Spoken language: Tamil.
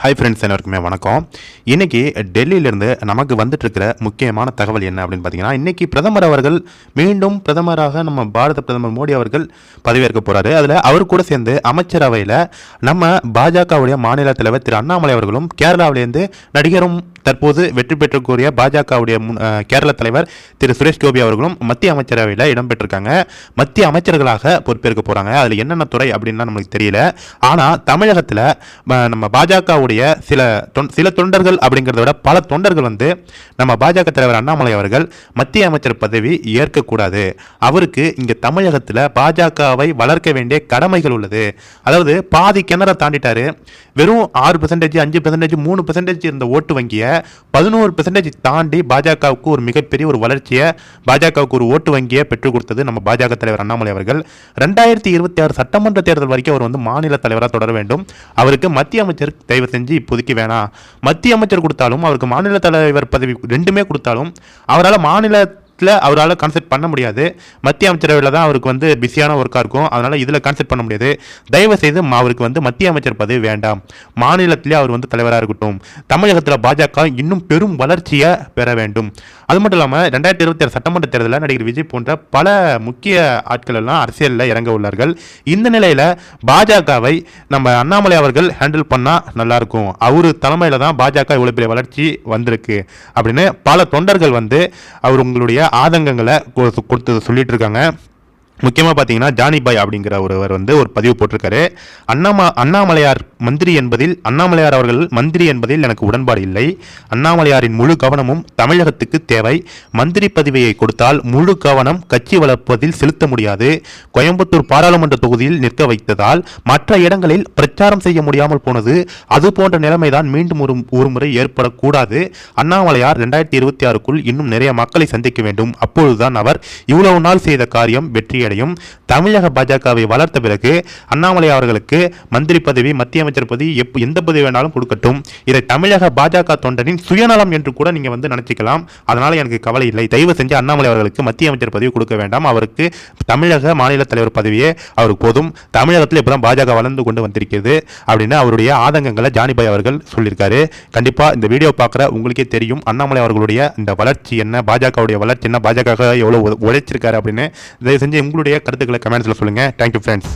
ஹை ஃப்ரெண்ட்ஸ் எல்லாருக்குமே வணக்கம். இன்றைக்கி டெல்லியிலேருந்து நமக்கு வந்துட்டு இருக்கிற முக்கியமான தகவல் என்ன அப்படின்னு பார்த்தீங்கன்னா இன்றைக்கி பிரதமர் அவர்கள் மீண்டும் பிரதமராக நம்ம பாரத பிரதமர் மோடி அவர்கள் பதவியேற்க போகிறாரு அதில் அவர் கூட சேர்ந்து அமைச்சரவையில் நம்ம பாஜகவுடைய மாநில தலைவர் திரு அண்ணாமலை அவர்களும் கேரளாவிலேருந்து நடிகரும் தற்போது வெற்றி பெற்றக்கூடிய பாஜகவுடைய முன்- கேரள தலைவர் திரு சுரேஷ் கோபி அவர்களும் மத்திய அமைச்சரவையில் இடம்பெற்றிருக்காங்க மத்திய அமைச்சர்களாக பொறுப்பேற்க போறாங்க. அதில் என்னென்ன துறை அப்படின்னா நமக்கு தெரியல. ஆனால் தமிழகத்தில் நம்ம பாஜகவுடைய சில தொன்- சில தொண்டர்கள் அப்படிங்கிறத விட பல தொண்டர்கள் வந்து நம்ம பாஜக தலைவர் அண்ணாமலை அவர்கள் மத்திய அமைச்சர் பதவி ஏற்கக்கூடாது. அவருக்கு இங்கே தமிழகத்தில் பாஜகவை வளர்க்க வேண்டிய கடமைகள் உள்ளது. அதாவது பாதி கிணற தாண்டிட்டாரு. வெறும் ஆறு பெர்சன்டேஜ் அஞ்சு பெர்சன்டேஜ் மூணு பெர்சன்டேஜ் இருந்த ஓட்டு வங்கியை பதினோரு பெர்சன்டேஜ் தாண்டி பாஜகவுக்கு ஒரு மிகப்பெரிய ஒரு வளர்ச்சியை பாஜகவுக்கு ஒரு ஓட்டு வங்கியை பெற்றுக் கொடுத்தது நம்ம பாஜக தலைவர் அண்ணாமலை அவர்கள். ரெண்டாயிரத்தி இருபத்தி ஆறு சட்டமன்ற தேர்தல் வரைக்கும் அவர் வந்து மாநில தலைவராக தொடர வேண்டும். அவருக்கு மத்திய அமைச்சர் தயவு செஞ்சு இப்போதைக்கு வேணாம். மத்திய அமைச்சர் கொடுத்தாலும் அவருக்கு மாநில தலைவர் பதவி ரெண்டுமே கொடுத்தாலும் அவரால் மாநில மாநிலத்தில் அவரால் கான்செப்ட் பண்ண முடியாது. மத்திய அமைச்சரவையில் தான் அவருக்கு வந்து பிஸியான ஒர்க்காக இருக்கும். அதனால் இதில் கான்செப்ட் பண்ண முடியாது. தயவு செய்து அவருக்கு வந்து மத்திய அமைச்சர் பதவி வேண்டாம். மாநிலத்திலே அவர் வந்து தலைவராக இருக்கட்டும். தமிழகத்தில் பாஜக இன்னும் பெரும் வளர்ச்சியை பெற வேண்டும். அது மட்டும் இல்லாமல் ரெண்டாயிரத்தி இருபத்தி ஆறு சட்டமன்ற தேர்தலில் நடிகர் விஜய் போன்ற பல முக்கிய ஆட்கள் எல்லாம் அரசியலில் இறங்க உள்ளார்கள். இந்த நிலையில் பாஜகவை நம்ம அண்ணாமலை அவர்கள் ஹேண்டில் பண்ணால் நல்லாயிருக்கும் அவர் தலைமையில் தான் பாஜக இவ்வளோ பெரிய வளர்ச்சி வந்திருக்கு. அப்படின்னு பல தொண்டர்கள் வந்து அவர் உங்களுடைய ஆதங்கங்களை கொ- கொடுத்து சொல்லிட்டு இருக்காங்க முக்கியமாக பார்த்தீங்கன்னா ஜானிபாய் அப்படிங்கிற ஒருவர் வந்து ஒரு பதிவு போட்டிருக்காரு. அண்ணாமா அண்ணாமலையார் மந்திரி என்பதில் அண்ணாமலையார் அவர்கள் மந்திரி என்பதில் எனக்கு உடன்பாடு இல்லை. அண்ணாமலையாரின் முழு கவனமும் தமிழகத்துக்கு தேவை. மந்திரி பதவியை கொடுத்தால் முழு கவனம் கட்சி வளர்ப்பதில் செலுத்த முடியாது. கோயம்புத்தூர் பாராளுமன்ற தொகுதியில் நிற்க வைத்ததால் மற்ற இடங்களில் பிரச்சாரம் செய்ய முடியாமல் போனது. அது போன்ற நிலைமைதான் மீண்டும் ஒரு ஒருமுறை ஏற்படக்கூடாது. அண்ணாமலையார் ரெண்டாயிரத்தி இருபத்தி ஆறுக்குள் இன்னும் நிறைய மக்களை சந்திக்க வேண்டும். அப்பொழுதுதான் அவர் இவ்வளவு நாள் செய்த காரியம் வெற்றியடையும். தமிழக பாஜகவை வளர்த்த பிறகு அண்ணாமலை அவர்களுக்கு மந்திரி பதவி மத்திய அமைச்சர் பதவி எப் எந்த பதவி வேணாலும் கொடுக்கட்டும். இதை தமிழக பாஜக தொண்டனின் சுயநலம் என்று கூட நீங்க வந்து நினச்சிக்கலாம். அதனால எனக்கு கவலை இல்லை. தயவு செஞ்சு அண்ணாமலை அவர்களுக்கு மத்திய அமைச்சர் பதவி கொடுக்க வேண்டாம். அவருக்கு தமிழக மாநில தலைவர் பதவியே அவருக்கு போதும். தமிழகத்தில் இப்பதான் பாஜக வளர்ந்து கொண்டு வந்திருக்கிறது அப்படின்னு அவருடைய ஆதங்கங்களை ஜானிபாய் அவர்கள் சொல்லியிருக்காரு. கண்டிப்பா இந்த வீடியோ பார்க்குற உங்களுக்கே தெரியும் அண்ணாமலை அவர்களுடைய இந்த வளர்ச்சி என்ன பாஜகவுடைய வளர்ச்சி என்ன பாஜக எவ்வளவு உழைச்சிருக்காரு அப்படின்னு. தயவு செஞ்சு உங்களுடைய கருத்துக்களை கமெண்ட்ஸில் சொல்லுங்க. Thank you friends